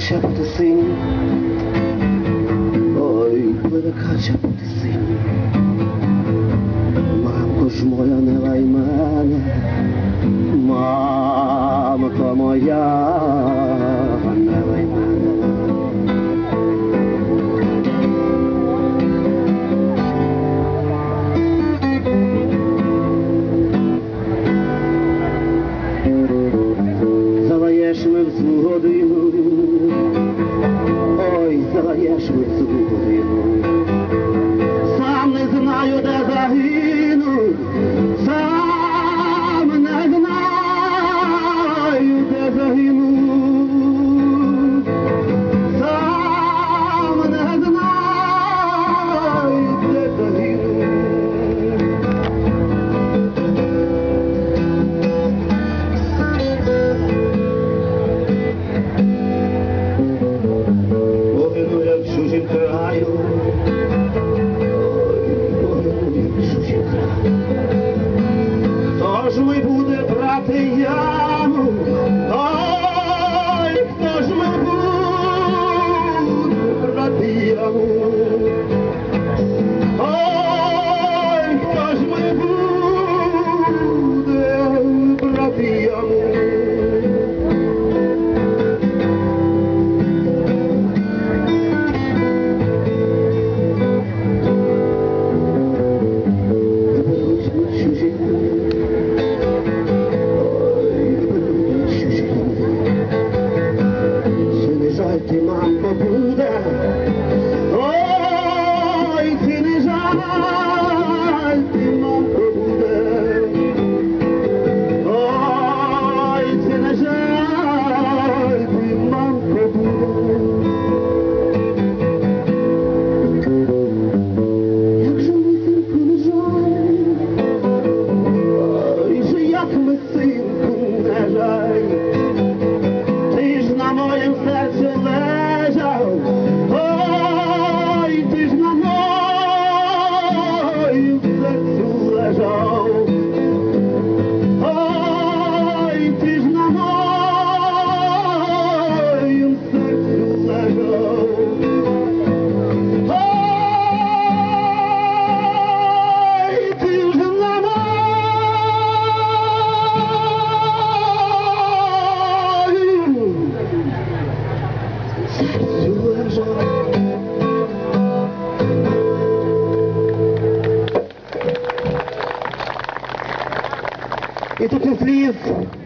перекача бути синім. Ой, перекача бути синім. Мамко ж моя не лай мене, мамко моя не лай мене. Marias, o exudo do Кожний буде брати яму. It is his leave